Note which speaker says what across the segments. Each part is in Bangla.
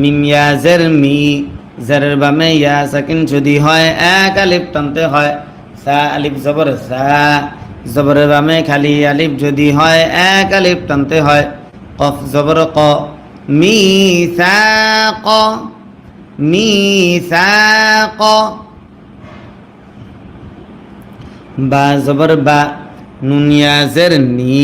Speaker 1: মিম ইয়া জের মি জেরের বামে ইয়া সাকিন যদি হয়, এক আলিফ টানতে হয়। সা আলিফ জবর সা, জবরের বামে খালি আলিফ যদি হয়, এক আলিফ টানতে হয়। কফ জবর ক মি সা ক মি সা ক বা জবর বা নুনিয়াজের নি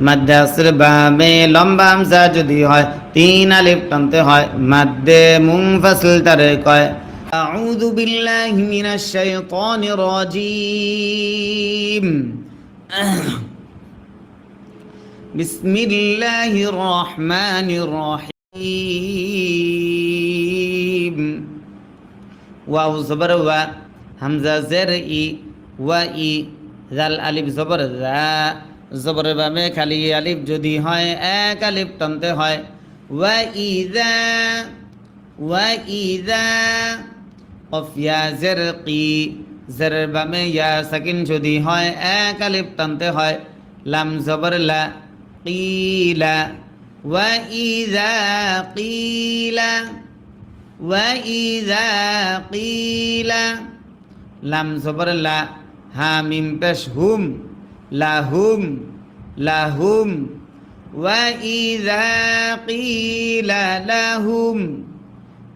Speaker 1: মাদ্রাসের বামে লম্বা হামজা যদি হয় তিন আলিফ টানতে হয় মাদ্দে মুংফাসিল তারে কয় أعوذ بالله من الشيطان الرجيم بسم الله الرحمن الرحيم ওয়াও জবর ওয়া হামজা জের ই ওয়া ই জাল আলিফ জবর জা জবরের বামে খালি আলিফ যদি হয়, এক আলিফ টানতে হয়। ওয়া ইদা ওয়া ইদা অফিয়া জেরকি, জেরের বামে ইয়া সাকিন যদি হয়, এক আলিফ টানতে হয়। লাম জবর লা কিলা ওয়া ইদা কিলা ওয়া ইদা কিলা। লাম জবর লা হা পেশ হুম। লাহুম লাহুম وإذا قيل لهم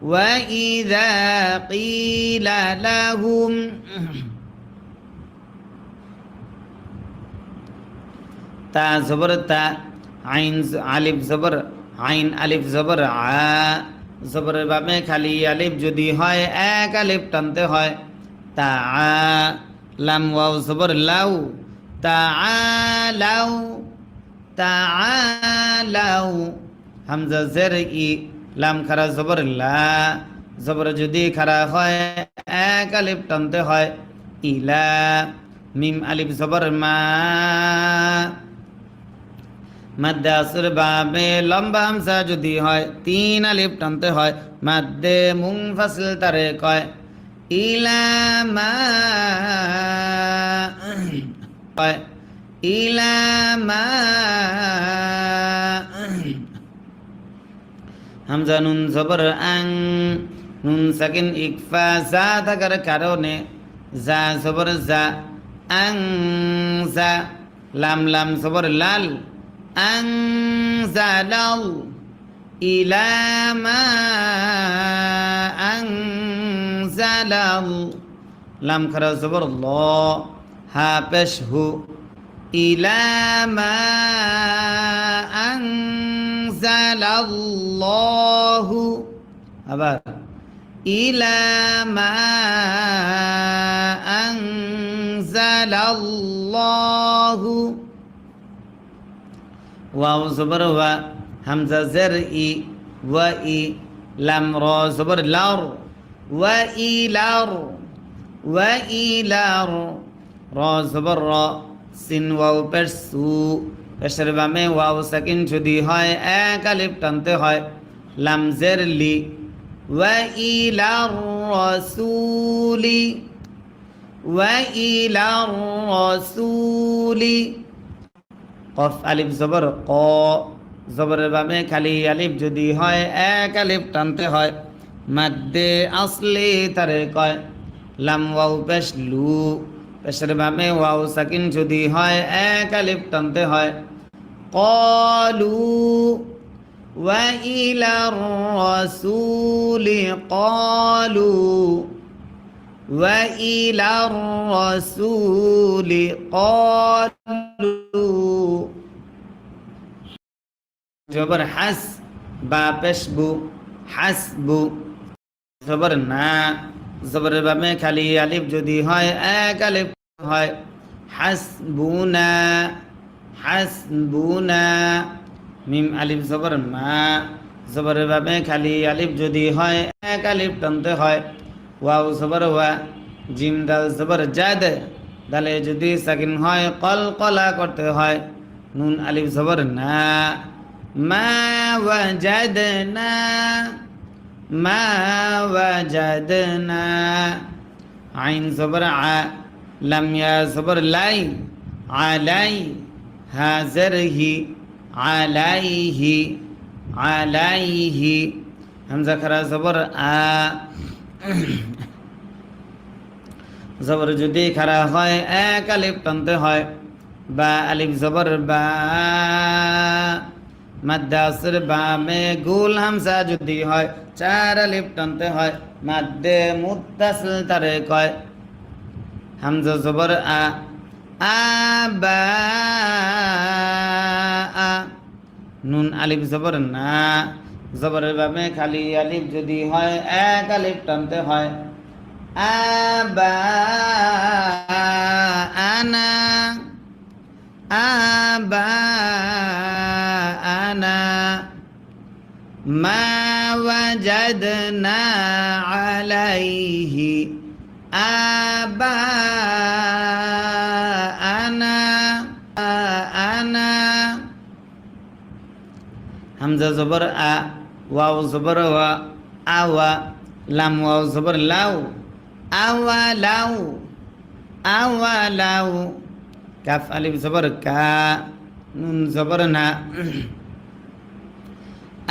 Speaker 1: وإذا قيل لهم তা জবর তা আইন আলিফ জবর আইন আলিফ জবর আ জবরের বামে খালি আলিফ যদি হয় এক আলিফ টানতে হয় তা আ লাম ওয়াও জবর লাউ তা আ লাউ তা আ লাউ হামজা জের ই লাম খারা জবর লা। জবর যদি খারা হয়, এক আলিফ টানতে হয়। ইলা, মিম আলিফ জবর মা। মাদ্দে আসর বাবে লম্বা হামসা যদি হয়, তিন আলিফ টানতে হয়। মাদ্দে মুং ফাসল তারে কয় ইলামা কয় ইলামা হামজা নুন জবর আং নুন সাকিন ইকফা জা থাকার কারণে জা জবর জা আং জা লাম লাম জবর লাল أنزل إلى ما أنزل لم خرج زبر الله ها بشه إلى ما أنزل الله أبا إلى ما أنزل الله ওয়াও জবর ওয়া হামজা জের ই ওয়া ই লাম র জবর লার ওয়া ই র জবর র সিন ওয়াও পেশ সু। পেশের বামে ওয়াও সাকিন যদি হয়, এক আলিফ টানতে হয়। লাম জের লি ওয়া ই লার রসুলি ওয়া ই লার রসুলি কফ, আলিফ, জবর, ক। জবরের বামে খালি আলিফ যদি হয়, এক আলিফ টানতে হয়। মাদ্দে আসলে তারে কয়, লাম ওয়াও পেশ লু। পেশের বামে ওয়াও সাকিন যদি হয় এক আলিফ টানতে হয় কলু وإلى الرسول قالوا وإلى الرسول قالوا জবর হাস বা পেশবু হাসবু জবর না জবরের বামে খালি আলিফ যদি হয়, এক আলিফ হয়। হাসবুনা হাসবুনা। মিম আলিফ জবর মা। জবরের বামে খালি আলিফ যদি হয়, এক আলিফ টানতে হয়। ওয়াও জবর ওয়া। জিম দাল জবর জাদ। দালে যদি সাকিন হয়, কল কলা করতে হয়। নুন আলিফ জবর না। মা ওয়াজাদনা মা ওয়াজাদনা। আইন জবর আ লাম ইয়া লাই, আলাই, হাজার হি আলাইহি আলাইহি হামজা খারা জবর আ। জবর যদি খারা হয়, এক আলিফ টানতে হয়, বা আলিফ জবর বা। মাদ্দাসের বামে গুল হামসা যদি হয়, চার আলিফ টানতে হয়, মাদ্দে মুত্তাসিল তারে কয়। হামজা জবর আ আ, বা, আ। নুন আলিফ জবর না, জবরের বামে খালি আলিফ যদি হয়, এক আলিফ টানতে হয়। আবা আনা মা ওয়াজাদনা আলাইহি আবা আনা আনা হামজা জবর আ ওয়াও জবর ওয়া আওয়া লাম ওয়াও জবর লাউ আওয়া লাউ আওয়া লাউ কাফ আলিফ জবর কা নুন জবর না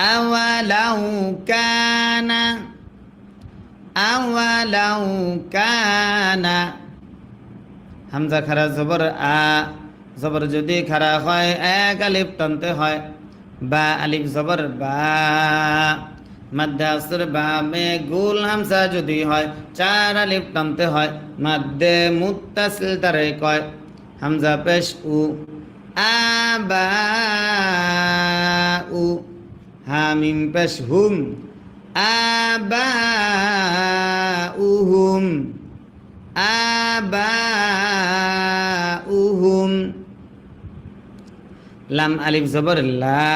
Speaker 1: আওয়া লাউ কানা আওয়া লাউ কানা হামজা খারা জবর আ জবর যদি খারা হয় এক আলিফ হয় বা আলিফ জবর বা মাদ্দাসর বা মে গুল হামসা যদি হয় চার আলিফ টানতে হয় মাদ্দে মুত্তাসিল তারে কয় হামজা পেশ উ, আবা উ, হামিম পেশ হুম, আবা উহুম উহুম লাম আলিফ জবর লা,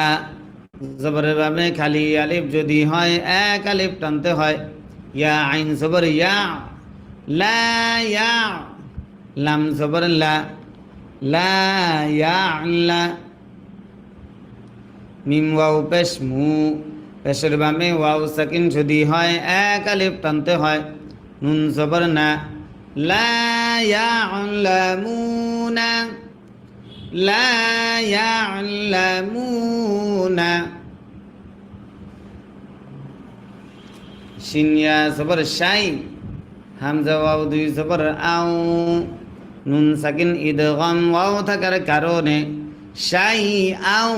Speaker 1: জবরের বাবে খালি আলিফ যদি হয়, এক আলিফ টানতে হয়। ইয়া আইন জবর ইয়া, লা ইয়া, লাম জবর লা। লা পেশ মু। পেশের বামে ওয়াও সাকিন যদি হয়, এক আলিফ টানতে হয়। নুন জবর না। লা ইয়ালামুনা লা শিনিয়া হামজা ওয়াও দুই জবর আও। নুন সাকিন ইদগম ওয়াও থাকার কারণে শাই আও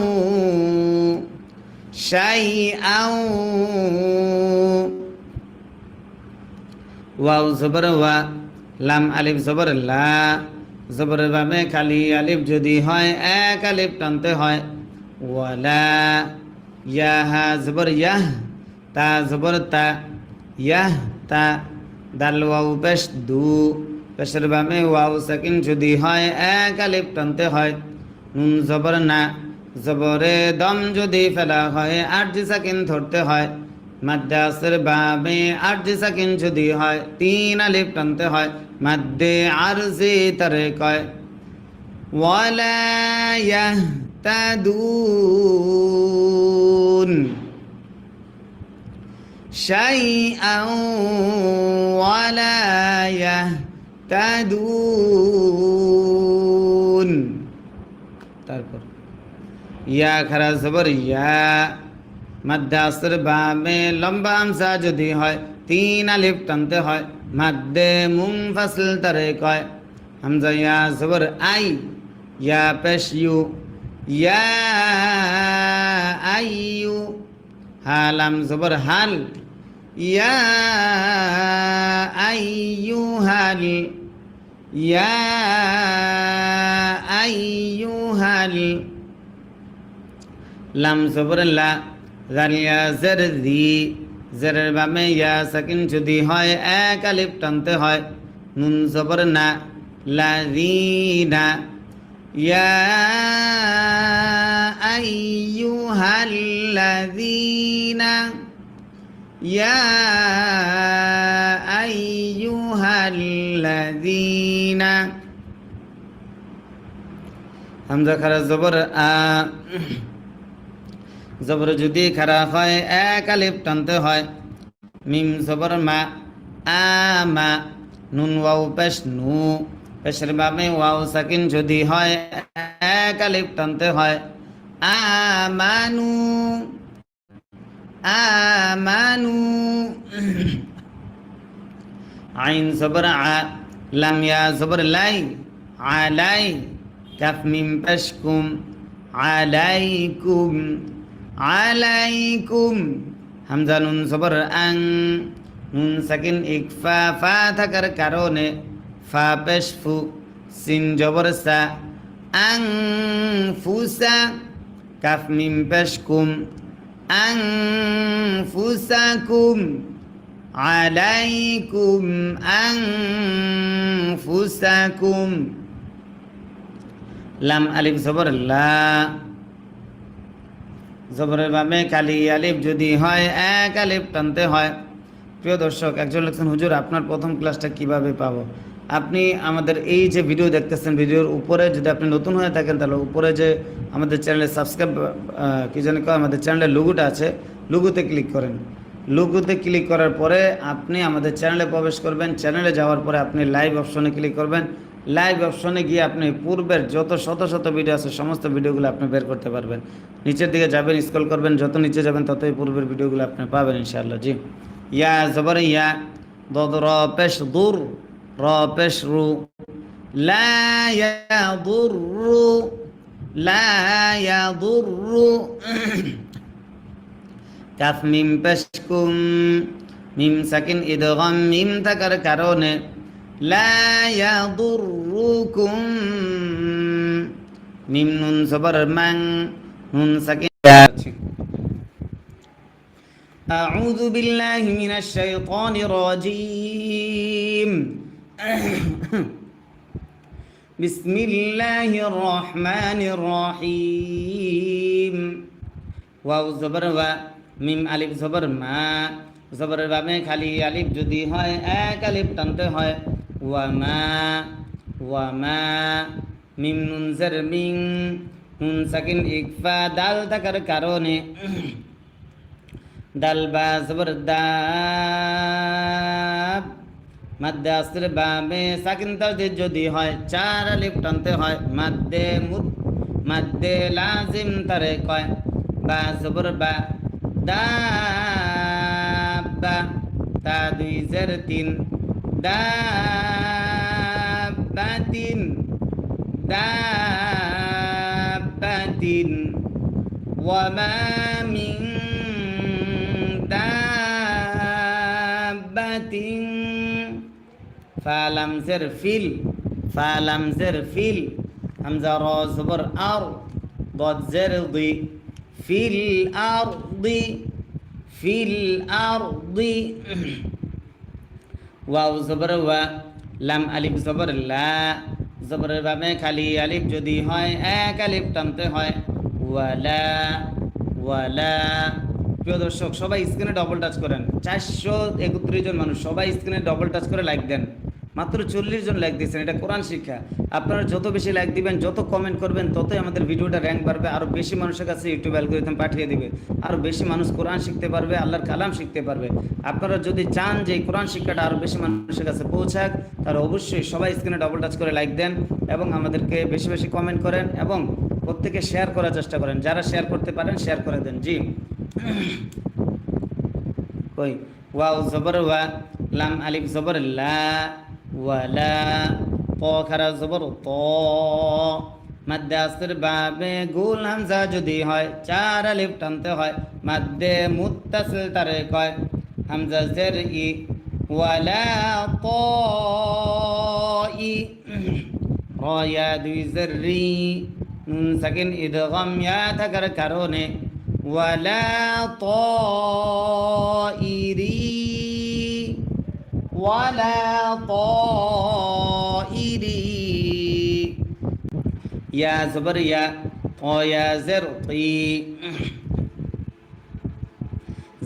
Speaker 1: শাই আও। ওয়াও জবর ওয়া, লাম আলিফ জবর লা। জবরের বামে খালি আলিফ যদি হয়, এক আলিফ টানতে হয়। ওয়ালা, ইয়াহা জবর ইয়াহ, তা জবর তা, ইয়াহ তা। দাল ওয়াও পেশ দু। পেশের বামে ওয়াও সাকিন যদি হয়, এক আলিফ টানতে হয়। নুন জবর না, জবরে দম যদি ফেলা হয়, আট সাকিন ধরতে হয়। মাদ্রাসের বামে আট জি সাকিন যদি হয়, তিন আলিফ টানতে হয়। মাদ্দে আর জি তারে কয়, ওয়ালা তাদুন শাইআ তাদুন। তারপর, ইয়া খারা জবর, ইয়া। মাদ্দাসর বাবে লম্বা আমসা যদি হয়, তিন আলিফ টানতে হয় মাদ্দে মুং ফাসল তারে কয়। হামজা, ইয়া জবর, আই। ইয়া পেশ, ইউ। ইয়া আইউ হালাম জবর, হাল। ইয়া আইয়ুহাল ইয়া আইয়ুহাল লাম জবর লা জালিয়া জের দি জেরের ইয়া সাকিন যদি হয় এক আলিফ হয় নুন জবর না লাযিনা ইয়া আইয়ুহাল্লাযীনা ইয়া আইয়ুহাল্লাযীনা হামজা খারা জবর, আ, জবর যদি খারা হয়, এক আলিফ টানতে হয়। মিম জবর মা, আ, মা, নুন, ওয়াও, পেশ, নু। পেশের বামে ওয়াও, সাকিন যদি হয়, এক আলিফ টানতে হয়। আমানু আমানু আইন জবর আ, লাম, ইয়া জবর লাই আলাই কাফমিম পাশকুম আলাইকুম আলাইকুম। হামজা নুন সবর আং, নুন সাকিন ইকফা, ফা থাকার কারণে ফা পেশফু সিন জবর সা, আং ফুসা। কাফমিম পেশকুম আং ফুসাকুম, আলাইকুম আং ফুসাকুম। লাম আলিফ জবর লা। জবরের বামে কালি আলিফ যদি হয়, এক আলিফ টানতে হয়। প্রিয় দর্শক, একজন লিখছেন, হুজুর, আপনার প্রথম ক্লাসটা কীভাবে পাবো? আপনি আমাদের এই যে ভিডিও দেখতেছেন, ভিডিওর উপরে যদি আপনি নতুন হয়ে থাকেন, তাহলে উপরে যে আমাদের চ্যানেলে সাবস্ক্রাইব কি জানি আমাদের চ্যানেলের লুগুটা আছে লুগুতে ক্লিক করেন। লুগুতে ক্লিক করার পরে আপনি আমাদের চ্যানেলে প্রবেশ করবেন। চ্যানেলে যাওয়ার পরে আপনি লাইভ অপশনে ক্লিক করবেন। লাইভ অপশনে গিয়ে আপনি পূর্বের যত শত শত ভিডিও আছে, সমস্ত ভিডিওগুলো আপনি বের করতে পারবেন। নিচের দিকে যাবেন স্ক্রল করবেন, যত নিচে যাবেন, ততই পূর্বের ভিডিওগুলো আপনি পাবেন ইনশাআল্লাহ। জি। ইয়া জবর ইয়া, দদ র পেশ দুর, র পেশ রু, লা কাফ মিম মিম থাকার কারণে লা ইয়াদুরুকুম মিম নুন সবর মাং নুন সাকিন أعوذ بالله من الشيطان الرجيم بسم الله الرحمن الرحيم ওয়াও জবর ওয়া মিম আলিফ জবর মা জবরের বামে খালি আলিফ যদি হয় এক আলিফ টানতে হয় ওয়া মা ওয়া মা, মিম নুন জের মিং, নুন সাকিন ইকফা, দাল থাকার কারণে দাল বা জবর দাব। মাদ্দে আসর বামে সাকিন তাজদিদ যদি হয়, চার আলিফ টানতে হয়। মাদ্দে মুদ, মাদ্দে লাজিম তারে কয়, বা জবর বা দাব্বা তা দুই জের তিন دابة دابة. وما من دابة. فلم زر فيل فلم زر فيل. همزة را زبر أر ضد زر ضي. في الأرض في الأرض. ওয়াও জবর ওয়া লাম আলিফ জবর লা। জবরের বামে খালি আলিফ যদি হয়, এক আলিফ টানতে হয়। ওয়ালা ওয়ালা প্রিয় দর্শক, সবাই স্ক্রিনে ডবল টাচ করেন। চারশো একত্রিশ জন মানুষ সবাই স্ক্রিনে ডবল টাচ করে লাইক দেন। মাত্র চল্লিশ জন লাইক দিয়েছেন, এটা কোরআন শিক্ষা। আপনারা যত বেশি লাইক দিবেন, যত কমেন্ট করবেন, ততই আমাদের ভিডিওটা র্যাঙ্ক বাড়বে আরও বেশি মানুষের কাছে ইউটিউব অ্যালগোরিদম পাঠিয়ে দিবে আরও বেশি মানুষ কোরআন শিখতে পারবে, আল্লাহর কালাম শিখতে পারবে। আপনারা যদি চান যে কোরআন শিক্ষাটা আরও বেশি মানুষের কাছে পৌঁছাক, তাহলে অবশ্যই সবাই স্ক্রিনে ডবল টাচ করে লাইক দেন এবং আমাদেরকে বেশি বেশি কমেন্ট করেন এবং প্রত্যেকে শেয়ার করার চেষ্টা করেন। যারা শেয়ার করতে পারেন শেয়ার করে দেন। জি। কই? ওয়াও, জবর ওয়া, লাম আলিফ, জবর লা। ওয়ালা ত খারা জবর মাদ্রাসের বাবে গুল হামজা যদি হয় চার আলিফ টানতে হয় মাদ্দে মুত্তাসিল তারে কয় হামজা জের ই ওয়ালা ত ই রয়া দুই জের রি নুন সাকিন ইদগম ইয়া থাকার কারণে ওয়ালা ত ইরি ولا طائري يا زبر يا ويا زرطي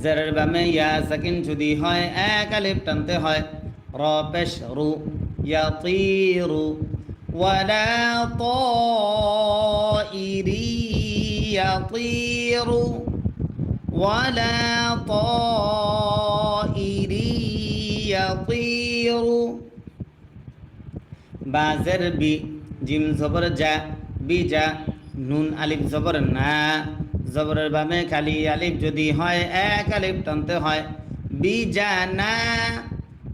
Speaker 1: জেরের বামে ইয়া সাকিন যদি হয় এক আলিফ টানতে হয় র পেশ রু ইয়াতিরু ওয়ালা طائري يطير ولا طائر ইয়াতিরু বাজার বি জিম জবর যা বি যা নুন আলিফ জবর না জবরের বামে খালি আলিফ যদি হয় এক আলিফ টানতে হয়। বি যা না,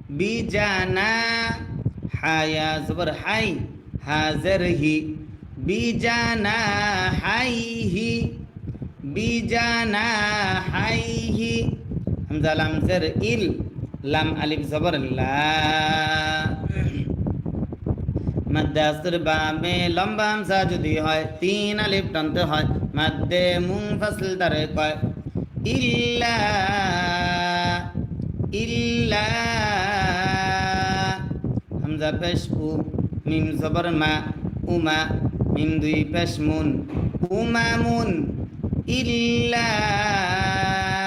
Speaker 1: বি যা না। হায়া জবর হাই, হাজার হি। বি যা না, হাই হি। বি যা না, হাই হি। হামজালাম জের ইল। লাম আলিফ জবর লা। মাদ্দাসের বামে লম্বা হামজা যদি হয়, তিন আলিফ টানতে হয়। মাদ্দে মুং ফাসল তারে কয়, ইল্লা ইল্লা। হামজা পেশ উ, মিম জবর মা, উমা, মিম দুই পেশ মুন উমামুন ইল্লা। উমামুন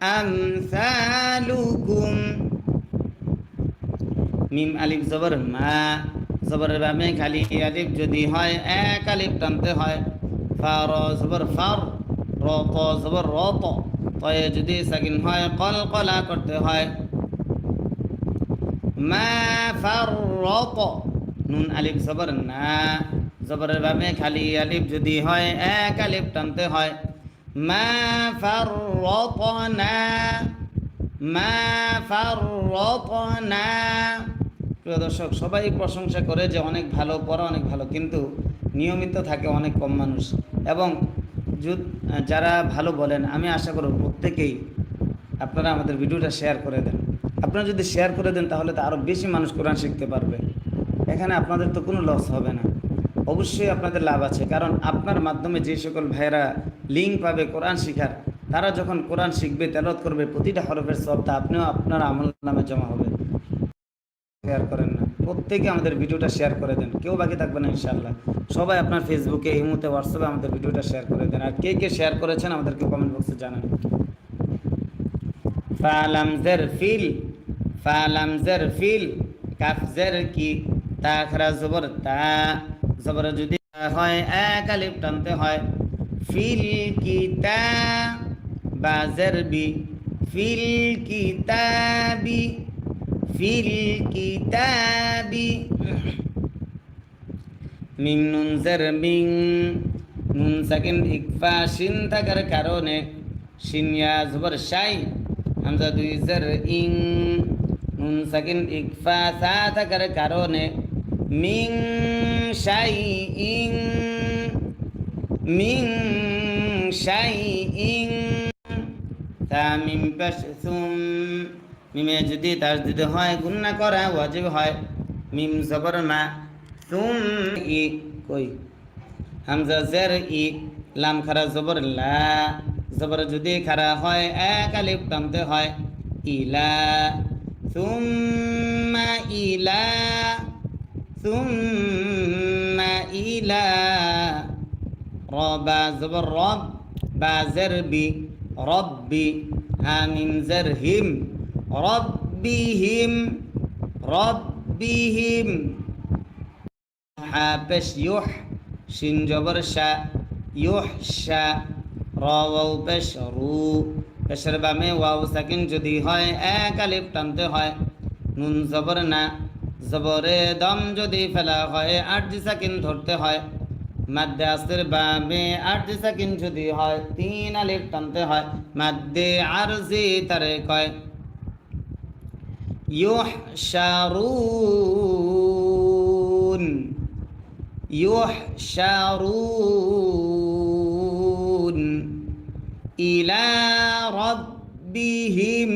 Speaker 1: আমসালুকুম মিম আলিফ জবর মা জবরের বামে খালি আলিফ যদি হয় এক আলিফ টানতে হয় ফার জবর ফার রত জবর রত তয়ে যদি সাকিন হয় কল কলা করতে হয় মা ফার রত নুন আলিফ জবর না জবরের বামে খালি আলিফ যদি হয় এক আলিফ টানতে হয় মা ফার না মা ফার না প্রিয় দর্শক, সবাই প্রশংসা করে যে অনেক ভালো পড়া অনেক ভালো, কিন্তু নিয়মিত থাকে অনেক কম মানুষ। এবং যারা ভালো বলেন, আমি আশা করব প্রত্যেকেই আপনারা আমাদের ভিডিওটা শেয়ার করে দেন। আপনারা যদি শেয়ার করে দেন, তাহলে তো আরও বেশি মানুষ কোরআন শিখতে পারবে। এখানে আপনাদের তো কোনো লস হবে না। অবশ্যই আপনাদের লাভ আছে, কারণ আপনার মাধ্যমে যে সকল ভাইয়েরা লিঙ্ক পাবে কোরআন শিখার। তারা যখন কোরআন শিখবে তেলত করবে, প্রতিটা হরফের সবটা আপনিও আপনার আমল নামে জমা হবে। শেয়ার করেন না। প্রত্যেকে আমাদের ভিডিওটা শেয়ার করে দেন। কেউ বাকি থাকবে না ইনশাল্লাহ সবাই আপনার ফেসবুকে, এই মুহূর্তে হোয়াটসঅ্যাপে আমাদের ভিডিওটা শেয়ার করে দেন। আর কে কে শেয়ার করেছেন আমাদেরকে কমেন্ট বক্সে জানান। ফালাম জের ফিল, ফালাম জের ফিল, কাফ জের কি জবর তা। জবর যদি হয়, এক আলিফ টানতে হয়। ফিল কি তা বা জের বি ফিল কিতাবি ফিল কিতাবি। মিম নুন জের মিং, নুন সাকিন ইকফা শিন থাকার কারণে শিনিয়া জবর শাই, হামজা দুই জের ইং, নুন সাকিন ইকফা সা থাকার কারণে মিং শাই ইং। মিং শাই ইং তামিম পেশ সুম মিমে যদি তার যদি হয়, গুন্না করা ওয়াজিব হয়। মিম জবর মা তুম ই কই? হামজা জের ই, লাম খারা জবর লা। জবর যদি খারা হয়, এক আলিফ টানতে হয়। ইলা। সুম্মা ইলা। সুম্মা ইলা। রবা জবর রব বা জের বি রব্বি হামিম জের হিম রব্বিহিম রব্বিহিম হা পেশ ইউহ, শিন জবর শা, ইউহ শা, র ওয়াও পেশ রু। পেশের বামে ওয়াও সাকিন যদি হয়, এক আলিফ টানতে হয়। নুন জবর না, জবরে দম যদি ফেলা হয়, আট সাকিন ধরতে হয়। মাদ্দাসের বাবে আরজি সাকিন যদি হয়, তিন আলিফ টানতে হয়। মাদ্দে আরজি তারে কয়, ইউহশারুন ইউহশারুন, ইলা রব্বিহিম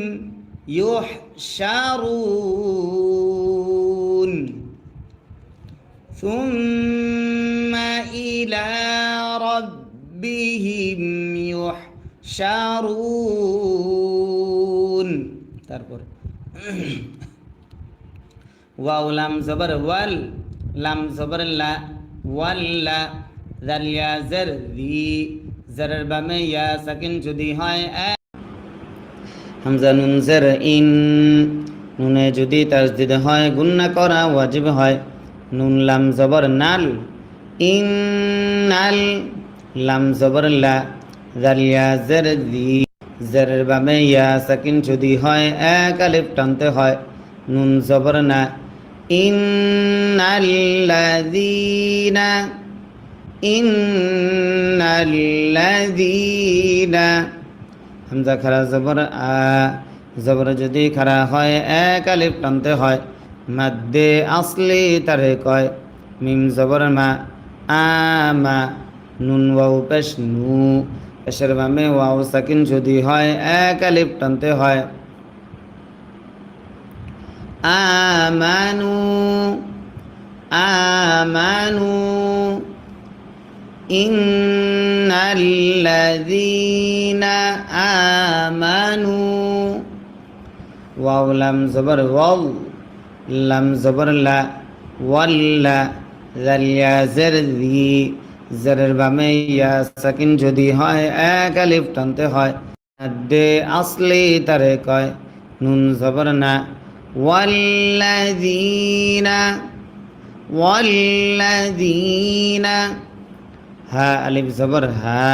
Speaker 1: ইউহশারুন। ثم إلى ربهم يحشرون ওয়াও লাম জবর ওয়াল লাম জবর লা ওয়াল্লা জাল ইয়া জার দি জারের বামে ইয়া সাকিন যদি হয় এ হামজা নুন জার ইন নুনে যদি তাসদিদ হয় গুন্না করা ওয়াজিব হয় নুন লাম জবর নাল ইন নাল লাম জবর লা জাল ইয়া জার দি জারের বামে ইয়া সাকিন যদি হয়, এক আলিফ টানতে হয়, নুন জবর না। ইন্নাল্লাযীনা ইন্নাল্লাযীনা হামজা খারা জবর আ, জবর যদি খারা হয়, এক আলিফ টানতে হয়। মাদ্দে আসলি তারে কয়, মিম জবর মা। আমা নুন ওয়াও পেশ পেশের বামে ওয়াও সাকিন যদি হয়, এক হয়। আমানু আমানু আমানু ওয়াও লাম জবর ওয়াল লাম জবর লা ওয়াল্লা জাল ইয়া জার দি, জারের বামে ইয়া সাকিন যদি হয়, এক আলিফ টানতে হয়। দে আসলি তারে কয়, নুন জবর না। ওয়াল্লাযীনা ওয়াল্লাযীনা, হা আলিফ জবর, হা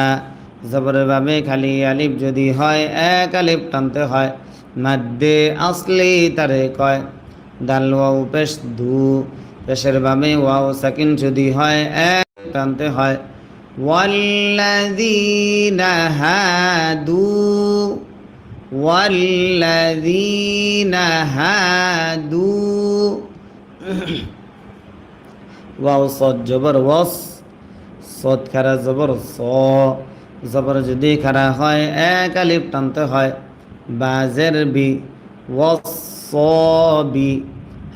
Speaker 1: জবরের বাবে খালি আলিফ যদি হয়, এক আলিফ টানতে হয়। মাদ্দে আসলি তারে কয়, দাল ওয়াও পেশ দু পেশের বামে ওয়াও সাকিন যদি হয়, এক টানতে হয়। ওয়াল্লাযীনা হাদু ওয়াল্লাযীনা হাদু। ওয়াও সদ জবর ওয়াস সদ খারা জবর, স। জবর যদি খারা হয়, এক আলিফ টানতে হয়। বাজের বি ওয়াসবি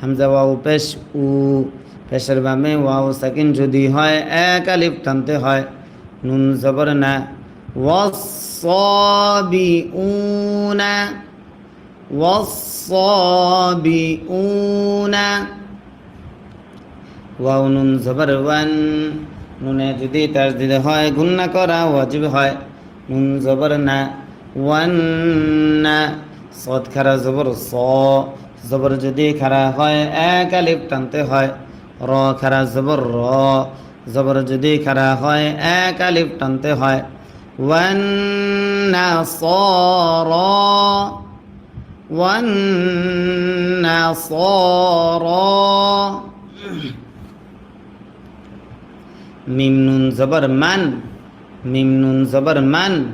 Speaker 1: হামজা ওয়াও পেশ, উ পেশের বামে ওয়াও সাকিন যদি হয়, এক আলিফ টানতে হয়। নুন জবর না। ওয়াসবি উনা ওয়াও নুন জবর ওয়ান। নুনে যদি তার দিতে হয়, গুন্না করা ওয়াজিব হয়। নুন জবর না। ওয়ান না। সদ খারা জবর স। জবর যদি খারা হয়, এক আলিফ টানতে হয়। র খারা জবর র। জবর যদি খারা হয়, এক আলিফ টানতে হয়। ওয়ান জবর মান। মিম নুন জবর মান।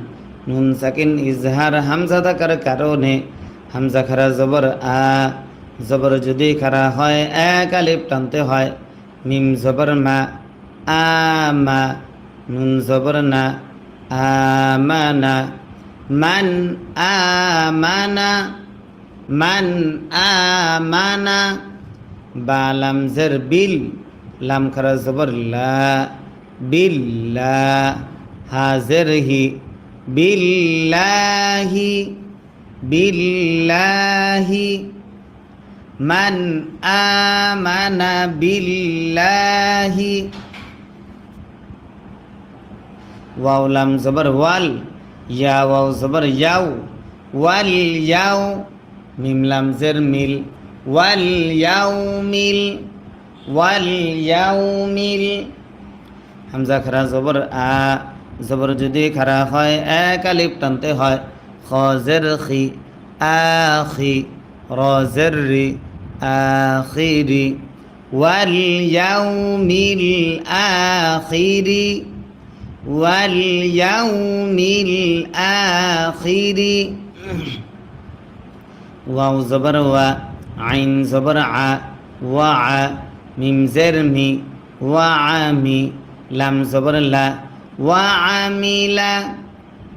Speaker 1: নুন সাকিন ইজহার হামজা থাকার কারণে। হামজা খারা জবর, আ, জবর যদি খারা হয়, এক আলিফ টানতে হয়। মিম জবর মা আমা নুন জবর না আমানা মান আমানা মান আমানা বালাম জের, বিল, লাম খারা জবর, লা বিল্লা হাজের হি বিল্লাহি বিল্লাহি মান আমানা বিল্লাহি। ওয়াও লাম জবর ওয়াল, ইয়া ওয়াও জবর ইয়াও, ওয়াল ইয়াও, মিম লাম জের মিল, ওয়াল ইয়াও মিল, ওয়াল ইয়াও মিল। হামজা খারা জবর আ, জবর যদি খারা হয়, এক আলিফ টানতে হয়। খজের খি আখি রজের রি আখিরি ওয়াল ইয়াউমিল আখিরি ওয়াল ইয়াউমিল আখিরি ওয়াও জবর ওয়া আইন জবর আ ওয়া আ মিম জের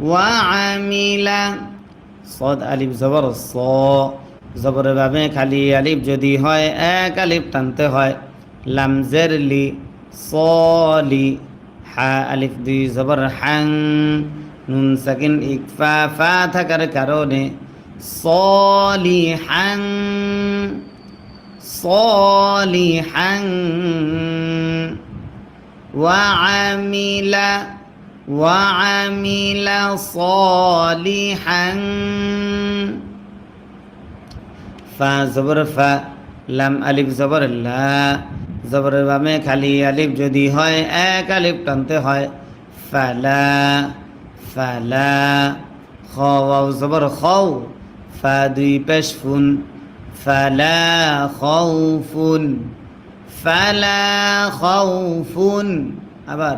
Speaker 1: ওয়ামিলা সদ আলিফ জবর, স জবরের বাবে খালি আলিফ যদি হয়, এক আলিফ টানতে হয়। লামজের লি সলি হা আলিফ দুই জবর, হাং। নুন সাকিন ইকফা, ফা থাকার কারণে সলি হাং। সলি হাং। ওয়ামিলা وعمل صالحا ফা জবর ফা লাম আলিফ জবর লা জবরের বামে খালি আলিফ যদি হয় এক আলিফ টানতে হয় ফালা ফালা খ ওয়াও জবর খও ফা দুই পেশ ফুন ফালা খাউফুন ফালা খাউফুন আবার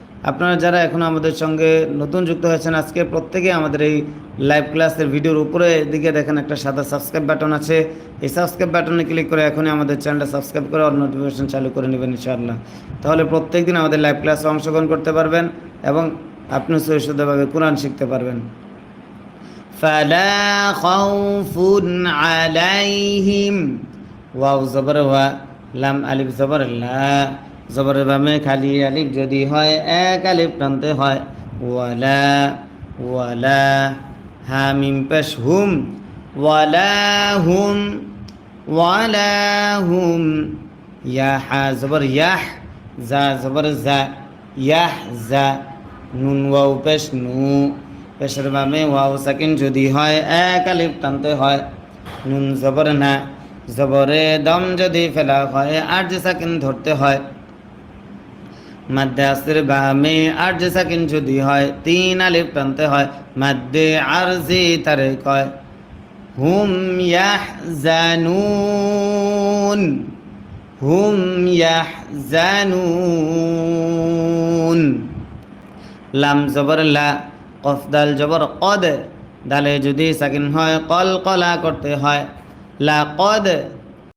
Speaker 1: আপনারা যারা এখন আমাদের সঙ্গে নতুন যুক্ত হয়েছেন আজকে প্রত্যেকে আমাদের এই লাইভ ক্লাসের ভিডিওর উপরে দিকে দেখেন একটা সাদা সাবস্ক্রাইব বাটন আছে এই সাবস্ক্রাইব বাটনে ক্লিক করে এখনই আমাদের চ্যানেলটা সাবস্ক্রাইব করে আর নোটিফিকেশন চালু করে নেবেন ইনশাআল্লাহ তাহলে প্রত্যেক দিন আমাদের লাইভ ক্লাসে অংশগ্রহণ করতে পারবেন এবং আপনি সহিষ্ণুভাবে কোরআন শিখতে পারবেন فلا خوف عليهم ওয়াও জবর ওয়া লাম আলিফ জবর লা জবরের বামে খালি আলিফ যদি হয়, এক আলিফ টানতে হয়। ওয়ালা ওয়ালা হা মিম পেশ হুম ওয়ালা হুম ওয়ালা হুম ইয়া হা জবর ইয়াহ, জা, জবর জা, ইয়াহ, জা, নুন, ওয়াও, পেশ, নু। পেশের বামে ওয়াও, সাকিন যদি হয়, এক আলিফ টানতে হয়। নুন, জবর না, জবরে দম যদি ফেলা হয় আর যে সাকিন ধরতে হয়। মাদ্দে আসির বামে আর যে সাকিন যদি হয়, তিন আলিফ টানতে হয়, মাদ্দে আরজি তারে কয় হুম ইয়াহ জানুন হুম ইয়াহ জানুন লাম জবর লা, কফ দাল জবর কদ, দালে যদি সাকিন হয়, কল কলা করতে হয়। লা কদ